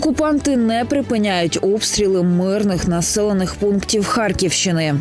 Окупанти не припиняють обстріли мирних населених пунктів Харківщини.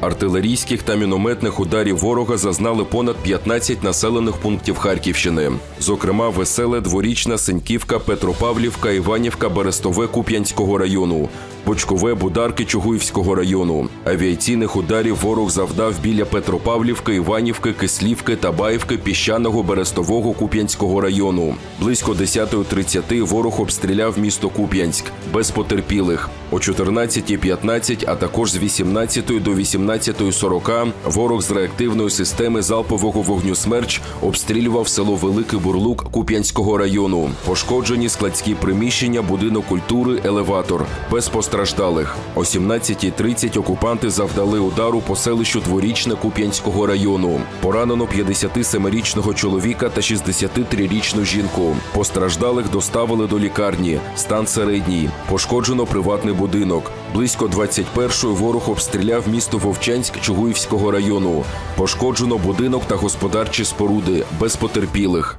Артилерійських та мінометних ударів ворога зазнали понад 15 населених пунктів Харківщини. Зокрема, Веселе, Дворічна, Сеньківка, Петропавлівка, Іванівка, Берестове Куп'янського району, Бочкове, Бударки Чугуївського району. Авіаційних ударів ворог завдав біля Петропавлівки, Іванівки, Кислівки, Табаївки, Піщаного, Берестового Куп'янського району. Близько 10.30 ворог обстріляв місто Куп'янськ без потерпілих. О 14.15, а також з 18 до 18.40 ворог з реактивної системи залпового вогню «Смерч» обстрілював село Великий Бурлук Куп'янського району. Пошкоджені складські приміщення, будинок культури, елеватор. Без постраждалих. О 17.30 окупанти завдали удару по селищу Дворічне Куп'янського району. Поранено 57-річного чоловіка та 63-річну жінку. Постраждалих доставили до лікарні. Стан середній. Пошкоджено приватний будинок. Близько 21-ї ворог обстріляв місто Вовчанськ Чугуївського району. Пошкоджено будинок та господарчі споруди без потерпілих.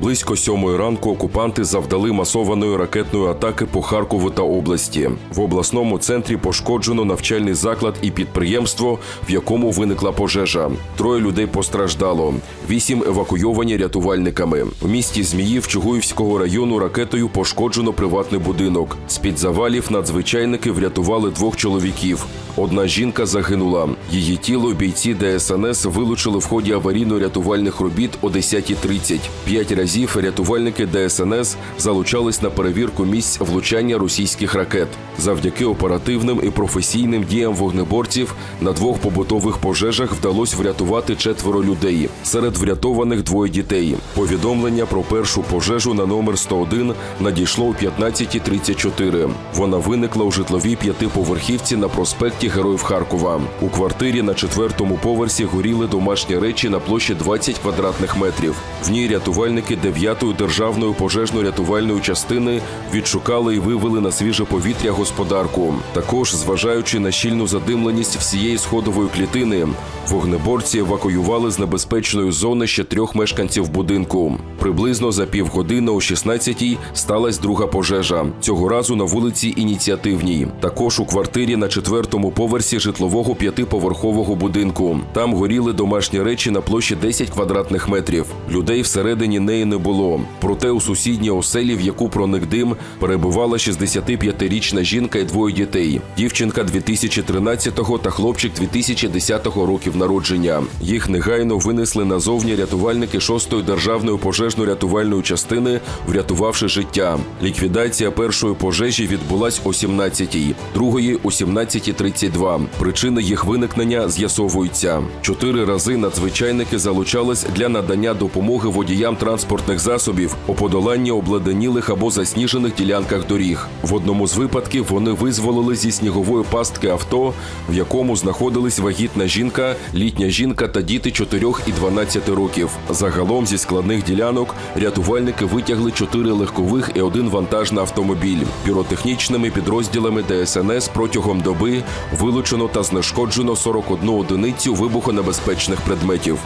Близько сьомої ранку окупанти завдали масованої ракетної атаки по Харкову та області. В обласному центрі пошкоджено навчальний заклад і підприємство, в якому виникла пожежа. Троє людей постраждало, вісім евакуйовані рятувальниками. В місті Зміїв Чугуївського району ракетою пошкоджено приватний будинок. З під завалів надзвичайники врятували двох чоловіків. Одна жінка загинула. Її тіло бійці ДСНС вилучили в ході аварійно-рятувальних робіт о 10.30. П'ять разів рятувальники ДСНС залучались на перевірку місць влучання російських ракет. Завдяки оперативним і професійним діям вогнеборців на двох побутових пожежах вдалося врятувати четверо людей. Серед врятованих двоє дітей. Повідомлення про першу пожежу на номер 101 надійшло о 15.34. Вона виникла у житловій п'ятиповерхівці на проспекті Героїв Харкова. У квартирі на четвертому поверсі горіли домашні речі на площі 20 квадратних метрів. В ній рятувальники 9-ї державної пожежно-рятувальної частини відшукали і вивели на свіже повітря господарку. Також, зважаючи на щільну задимленість всієї сходової клітини, вогнеборці евакуювали з небезпечної зони ще трьох мешканців будинку. Приблизно за півгодини о 16-й сталася друга пожежа. Цього разу на вулиці Ініціативній. Також у квартирі на четвертому поверсі житлового п'ятиповерхового будинку. Там горіли домашні речі на площі 10 квадратних метрів. Людей всередині неї не було. Проте у сусідній оселі, в яку проник дим, перебувала 65-річна жінка і двоє дітей. Дівчинка 2013-го та хлопчик 2010 років народження. Їх негайно винесли назовні рятувальники 6-ї державної пожежно-рятувальної частини, врятувавши життя. Ліквідація першої пожежі відбулась о 17-й, другої о 17.32. Причини їх виникнення з'ясовуються. Чотири рази надзвичайники залучались для надання допомоги водіям транспортних засобів у подоланні обледенілих або засніжених ділянках доріг. В одному з випадків вони визволили зі снігової пастки авто, в якому знаходились вагітна жінка, літня жінка та діти 4 і 12 років. Загалом зі складних ділянок рятувальники витягли чотири легкових і один вантажний автомобіль. Піротехнічними підрозділами ДСНС протягом доби вилучено та знешкоджено 41 одиницю вибухонебезпечних предметів.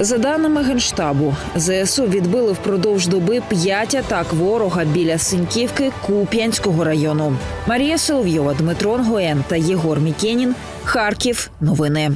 За даними генштабу, ЗСУ відбили впродовж доби п'ять атак ворога біля Синьківки Куп'янського району. Марія Соловйова, Дмитро Нгоєн та Єгор Мікенін. Харків. Новини.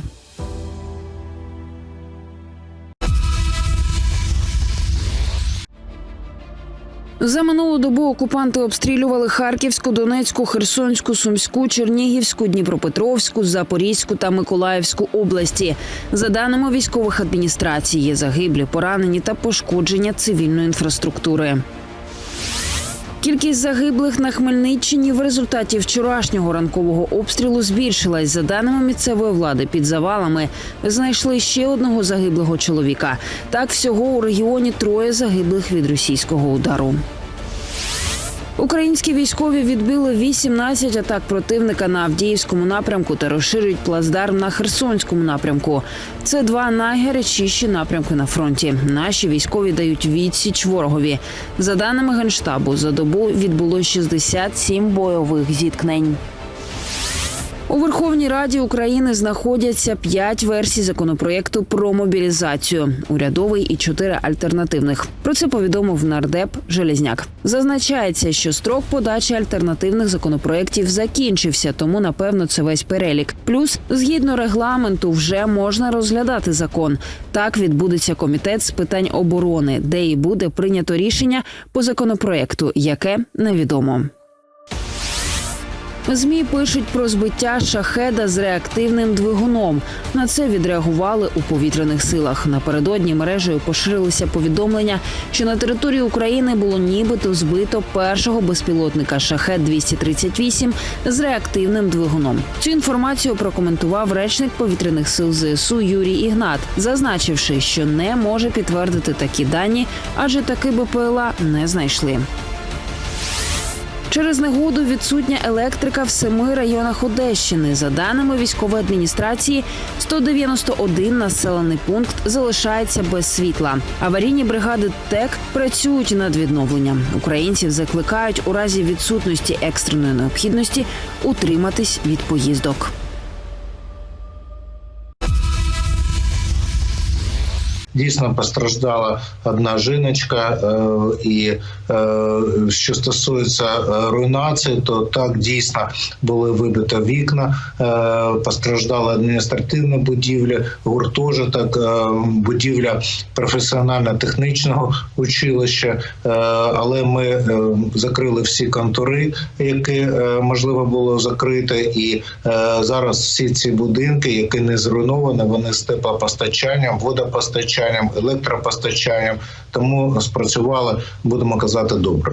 За минулу добу окупанти обстрілювали Харківську, Донецьку, Херсонську, Сумську, Чернігівську, Дніпропетровську, Запорізьку та Миколаївську області. За даними військових адміністрацій, є загиблі, поранені та пошкодження цивільної інфраструктури. Кількість загиблих на Хмельниччині в результаті вчорашнього ранкового обстрілу збільшилась. За даними місцевої влади, під завалами знайшли ще одного загиблого чоловіка. Так всього у регіоні троє загиблих від російського удару. Українські військові відбили 18 атак противника на Авдіївському напрямку та розширюють плацдарм на Херсонському напрямку. Це два найгарячіші напрямки на фронті. Наші військові дають відсіч ворогові. За даними генштабу, за добу відбулось 67 бойових зіткнень. У Верховній Раді України знаходяться п'ять версій законопроєкту про мобілізацію, урядовий і чотири альтернативних. Про це повідомив нардеп Железняк. Зазначається, що строк подачі альтернативних законопроєктів закінчився, тому напевно це весь перелік. Плюс, згідно регламенту, вже можна розглядати закон. Так відбудеться комітет з питань оборони, де і буде прийнято рішення по законопроєкту, яке невідомо. ЗМІ пишуть про збиття шахеда з реактивним двигуном. На це відреагували у повітряних силах. Напередодні мережею поширилися повідомлення, що на території України було нібито збито першого безпілотника шахет 238 з реактивним двигуном. Цю інформацію прокоментував речник повітряних сил ЗСУ Юрій Ігнат, зазначивши, що не може підтвердити такі дані, адже таки БПЛА не знайшли. Через негоду відсутня електрика в семи районах Одещини. За даними військової адміністрації, 191 населений пункт залишається без світла. Аварійні бригади ТЕК працюють над відновленням. Українців закликають у разі відсутності екстреної необхідності утриматись від поїздок. Дійсно постраждала одна жіночка, е, і е, що стосується е, руйнації, то так дійсно були вибиті вікна, постраждала адміністративна будівля, гуртожиток, будівля професіонально-технічного училища. Але ми закрили всі контури, які можливо було закрити, і зараз всі ці будинки, які не зруйновані, вони з теплопостачанням, водопостачанням, електропостачанням, тому спрацювали, будемо казати, добре.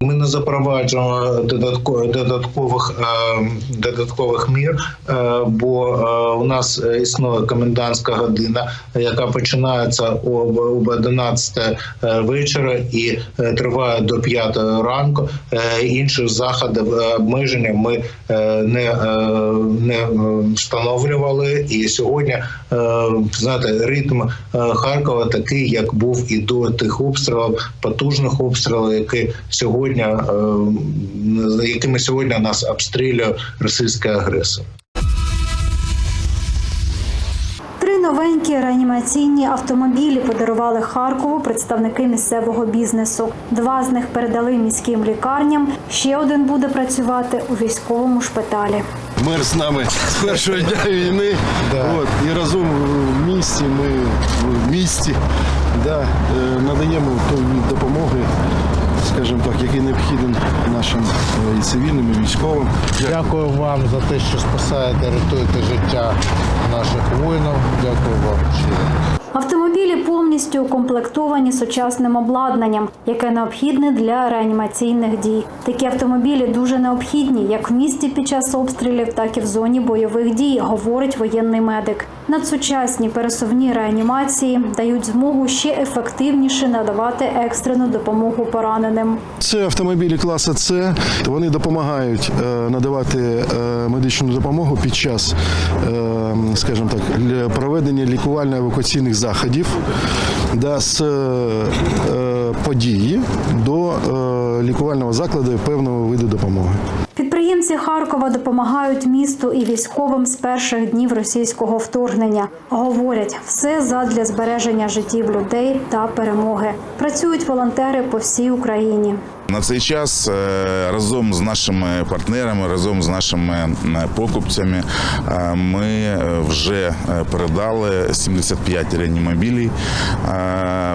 Ми не запроваджуємо додатко- додаткових е, додаткових мір, е, бо е, у нас існує комендантська година, яка починається об, об 11 е, вечора і триває до 5 ранку. Інших заходів обмеження ми не, не встановлювали. І сьогодні знаєте, ритм Харкова такий, як був і до тих обстрілів, потужних обстрілів, які сьогодні е, якими сьогодні нас обстрілює російський агресор. Три новенькі реанімаційні автомобілі подарували Харкову представники місцевого бізнесу. Два з них передали міським лікарням. Ще один буде працювати у військовому шпиталі. Мер з нами з першого дня війни. От, і разом в місті ми в місті да, е, надаємо допомоги, скажімо так, який необхідний нашим е, і цивільним, і військовим. Дякую вам за те, що спасаєте, рятуєте життя наших воїнів. Дякую вам. Автомобілі повністю укомплектовані сучасним обладнанням, яке необхідне для реанімаційних дій. Такі автомобілі дуже необхідні як в місті під час обстрілів, так і в зоні бойових дій, говорить воєнний медик. Надсучасні пересувні реанімації дають змогу ще ефективніше надавати екстрену допомогу пораненим. Це автомобілі класу С. Вони допомагають е, надавати е, медичну допомогу під час, е, скажімо так, проведення лікувально-евакуаційних заходів да, з події до лікувального закладу певного виду допомоги. Підприємці Харкова допомагають місту і військовим з перших днів російського вторгнення. Говорять, все задля збереження життів людей та перемоги. Працюють волонтери по всій Україні. На цей час е, разом з нашими партнерами, разом з нашими е, покупцями, е, ми вже передали 75 реанімобілів.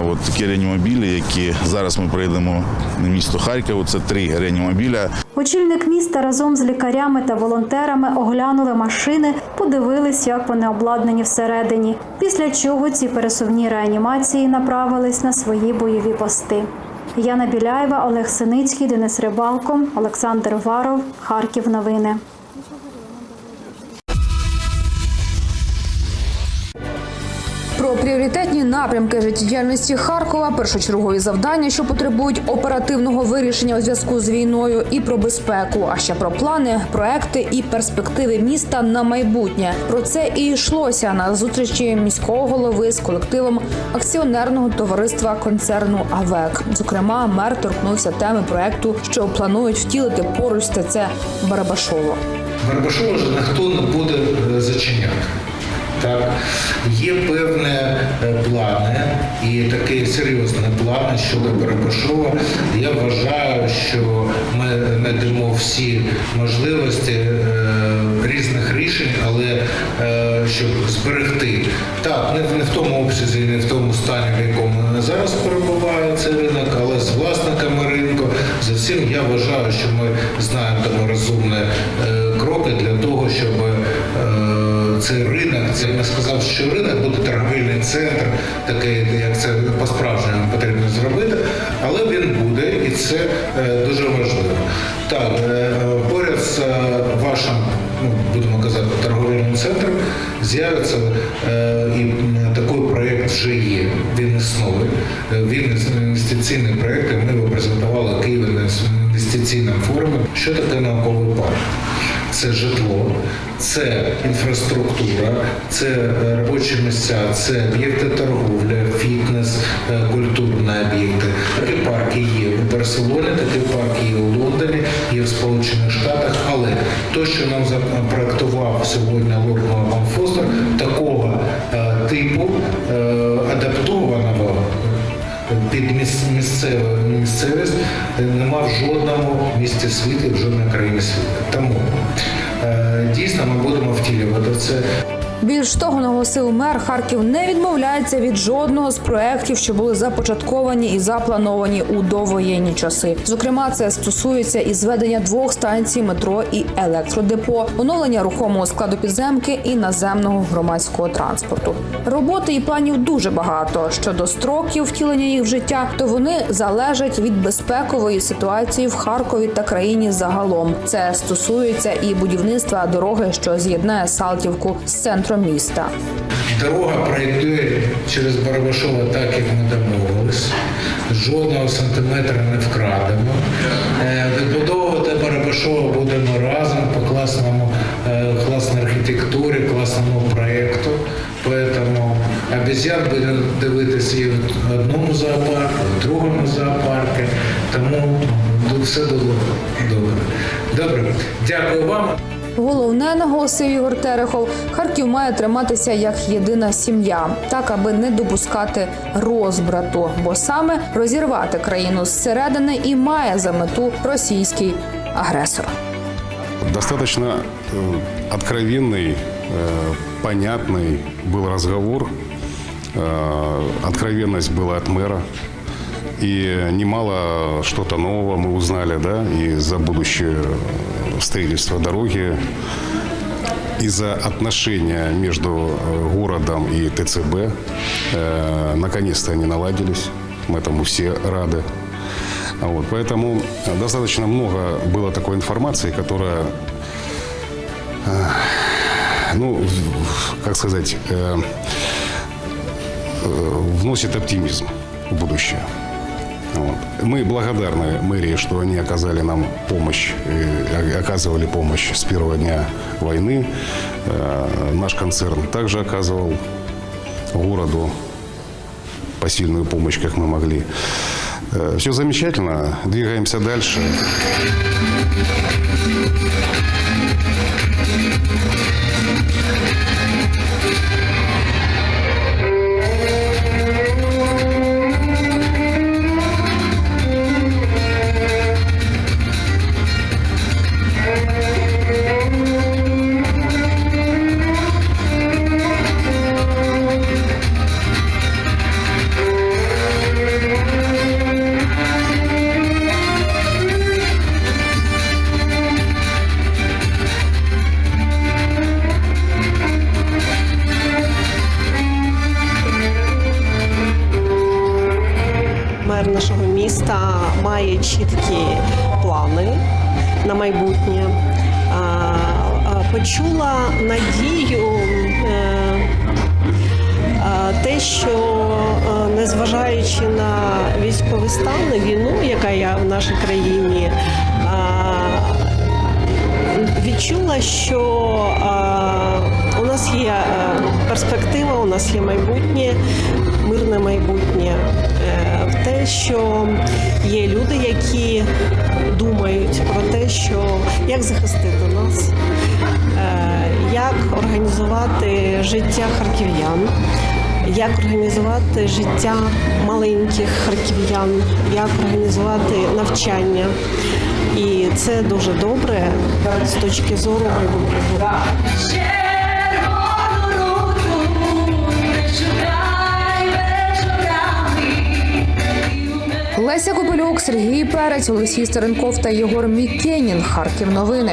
От такі реанімобілі, які зараз ми прийдемо на місто Харків. Це три реанімобіля. Очільник міста разом з лікарями та волонтерами оглянули машини, подивились, як вони обладнані всередині. Після чого ці пересувні реанімації направились на свої бойові пости. Яна Біляєва, Олег Синицький, Денис Рибалко, Олександр Варов, Харків. Новини. Про пріоритетні напрямки життєдіяльності Харкова, першочергові завдання, що потребують оперативного вирішення у зв'язку з війною, і про безпеку, а ще про плани, проекти і перспективи міста на майбутнє. Про це і йшлося на зустрічі міського голови з колективом акціонерного товариства концерну АВЕК. Зокрема, мер торкнувся теми проекту, що планують втілити поруч з ТЦ Барабашово. Барбашова ж ніхто не буде е, зачиняти. Так, є певні е, плани і такі серйозні плани щодо Барабашова. Я вважаю, що ми знайдемо всі можливості е, різних рішень, але щоб зберегти так, не, в тому обсязі, не в тому стані, в якому зараз перебуває цей ринок, але з власниками ринку. За цим я вважаю, що ми знаємо розумні е, кроки для того, щоб е, цей ринок, це я сказав, що ринок буде торговельний центр, такий, як це по-справжньому потрібно зробити, але він буде, і це е, дуже важливо. Так, поряд з вашим, ну будемо казати, торговельним центром з'явиться е, і такий проєкт вже є. Він існує. Е, Він інвестиційний проєкт, ми його презентували Києві на інвестиційному форумі. Що таке науковий парк? Це житло, це інфраструктура, це е, робочі місця, це об'єкти торговлі, фітнес, е, культурні об'єкти. Такі парки є у Барселоні, такі парки є у Лондоні, є в Сполучених Штатах. Але те, що нам запроектував сьогодні Лорд Фостер, такого е, типу адаптованого під міс- місцеву місцевість нема в жодному місті світу, в жодній країні світу. Тому е, дійсно ми будемо втілювати це. Більш того, наголосив мер, Харків не відмовляється від жодного з проєктів, що були започатковані і заплановані у довоєнні часи. Зокрема, це стосується і зведення двох станцій метро і електродепо, оновлення рухомого складу підземки і наземного громадського транспорту. Роботи і планів дуже багато. Щодо строків втілення їх в життя, то вони залежать від безпекової ситуації в Харкові та країні загалом. Це стосується і будівництва дороги, що з'єднає Салтівку з центром міста. Дорога пройде через Барабашова так, як ми домовились. Жодного сантиметра не вкрадемо. Е, Відбудовувати Барабашова будемо разом по класному, е, класній архітектурі, класному проєкту. Поэтому обезьян буде дивитися і в одному зоопарку, в другому зоопарку. Тому все буде добре. Добре, дякую вам. Головне, наголосив Ігор Терехов, Харків має триматися як єдина сім'я, так аби не допускати розбрату, бо саме розірвати країну зсередини і має за мету російський агресор. Достаточно э, откровенный, э, понятный был разговор. Э, Откровенность была от мэра. И немало что-то нового мы узнали, да, и за будущее строительство дороги, и за отношения между э, городом и ТЦБ. Э, Наконец-то они наладились. Мы этому все рады. Вот, поэтому достаточно много было такой информации, которая, э, ну, как сказать, э, э, вносит оптимизм в будущее. Вот. Мы благодарны мэрии, что они оказали нам помощь, э, оказывали помощь с первого дня войны. Э, Наш концерн также оказывал городу посильную помощь, как мы могли. Все замечательно, двигаемся дальше. Мер чіткі плани на майбутнє. Почула надію е, те, що е, незважаючи на військовий стан, війну, яка є в нашій країні, відчула, що у нас нас є е, перспектива, у нас є майбутнє, мирне майбутнє е, в те, що є люди, які думають про те, що як захистити нас, е, як організувати життя харків'ян. Як організувати життя маленьких харків'ян, як організувати навчання, і це дуже добре з точки зору майбутнього. Леся Копилюк, Сергій Перець, Олексій Старенков та Єгор Мікенін. Харків новини.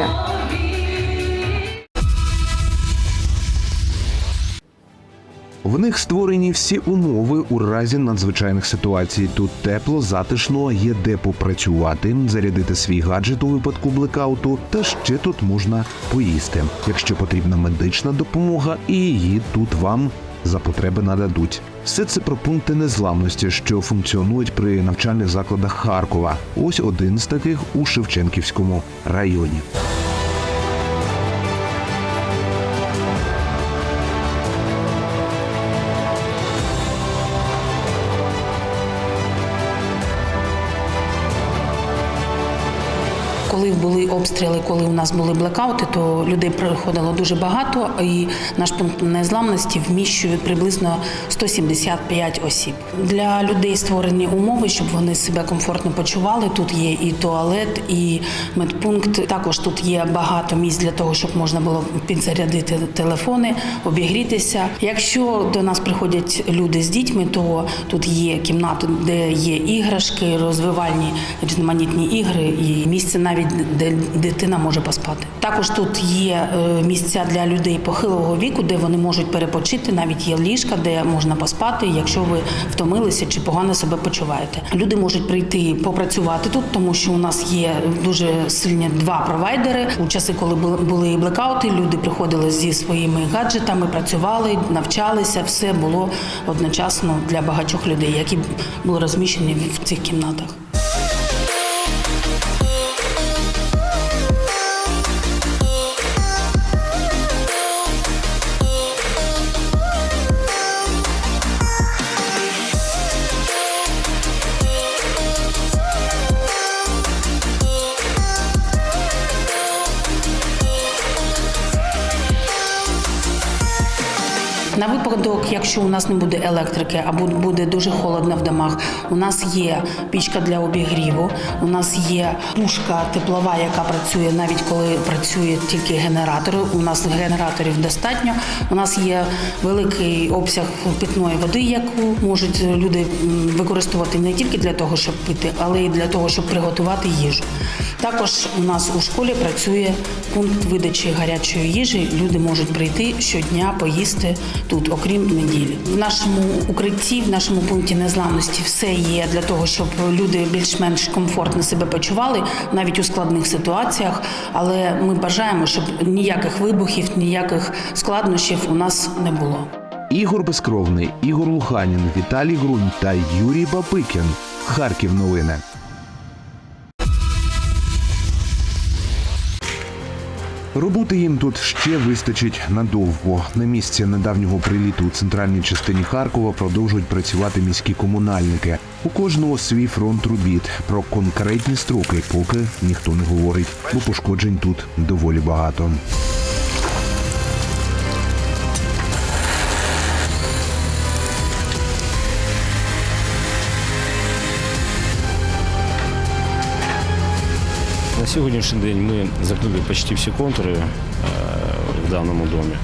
В них створені всі умови у разі надзвичайних ситуацій. Тут тепло, затишно, є де попрацювати, зарядити свій гаджет у випадку блекауту, та ще тут можна поїсти. Якщо потрібна медична допомога, і її тут вам за потреби нададуть. Все це про пункти незламності, що функціонують при навчальних закладах Харкова. Ось один з таких у Шевченківському районі. Коли були обстріли, коли у нас були блекаути, то людей приходило дуже багато, і наш пункт незламності вміщує приблизно 175 осіб. Для людей створені умови, щоб вони себе комфортно почували. Тут є і туалет, і медпункт. Також тут є багато місць для того, щоб можна було підзарядити телефони, обігрітися. Якщо до нас приходять люди з дітьми, то тут є кімната, де є іграшки, розвивальні різноманітні ігри і місце навіть де дитина може поспати. Також тут є е, місця для людей похилого віку, де вони можуть перепочити. Навіть є ліжка, де можна поспати, якщо ви втомилися чи погано себе почуваєте. Люди можуть прийти попрацювати тут, тому що у нас є дуже сильні два провайдери. У часи, коли були- були блекаути, люди приходили зі своїми гаджетами, працювали, навчалися. Все було одночасно для багатьох людей, які були розміщені в цих кімнатах. На випадок, якщо у нас не буде електрики або буде дуже холодно в домах, у нас є пічка для обігріву, у нас є пушка теплова, яка працює навіть коли працює тільки генератор. У нас генераторів достатньо. У нас є великий обсяг питної води, яку можуть люди використовувати не тільки для того, щоб пити, але й для того, щоб приготувати їжу. Також у нас у школі працює пункт видачі гарячої їжі. Люди можуть прийти щодня поїсти тут, окрім неділі. В нашому укритті, в нашому пункті незламності, все є для того, щоб люди більш-менш комфортно себе почували, навіть у складних ситуаціях. Але ми бажаємо, щоб ніяких вибухів, ніяких складнощів у нас не було. Ігор Безкровний, Ігор Луханін, Віталій Грунь та Юрій Бабикін. Харків новини. Роботи їм тут ще вистачить надовго. На місці недавнього приліту у центральній частині Харкова продовжують працювати міські комунальники. У кожного свій фронт робіт. Про конкретні строки поки ніхто не говорить, бо пошкоджень тут доволі багато. Сьогоднішній день ми закрили почти всі контури е, в даному домі.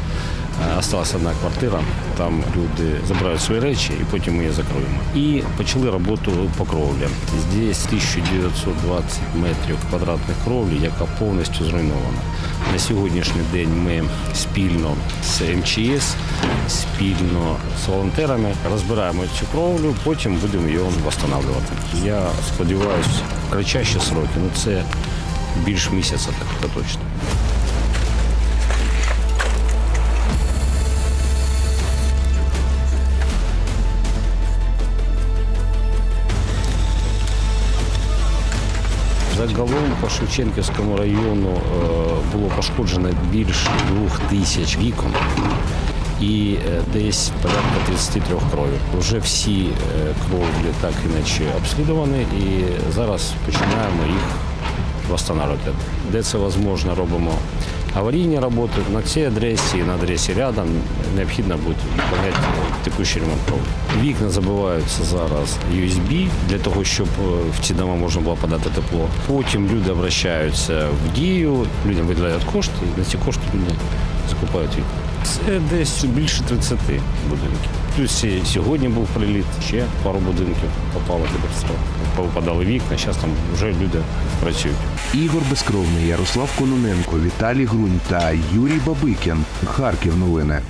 Е, Осталась одна квартира, там люди забирають свої речі і потім ми її закриємо. І почали роботу по кровлі. Здесь 1920 метрів квадратних кровлі, яка повністю зруйнована. На сьогоднішній день ми спільно з МЧС, спільно з волонтерами розбираємо цю кровлю, потім будемо її встановлювати. Я сподіваюся, кратчайші сроки, ну це більш місяця, так це точно. Загалом по Шевченківському району е, було пошкоджено більше двох тисяч вікон і е, десь порядка 33 кровів. Вже всі е, кровлі так іначе обслідувані і зараз починаємо їх встановлювати. Де це можливо, робимо аварійні роботи на цій адресі, на адресі рядом необхідно буде виконати текущий ремонт кровлі. Вікна забиваються зараз USB для того, щоб е, в ці дома можна було подати тепло. Потім люди обращаються в дію, людям виділяють кошти, і на ці кошти люди закупають вікна. Це десь більше 30 будинків. Плюс сьогодні був приліт, ще пару будинків попало під обстріл. Повипадали вікна, зараз там вже люди працюють. Ігор Безкровний, Ярослав Кононенко, Віталій Грунь та Юрій Бабикін. Харків новини.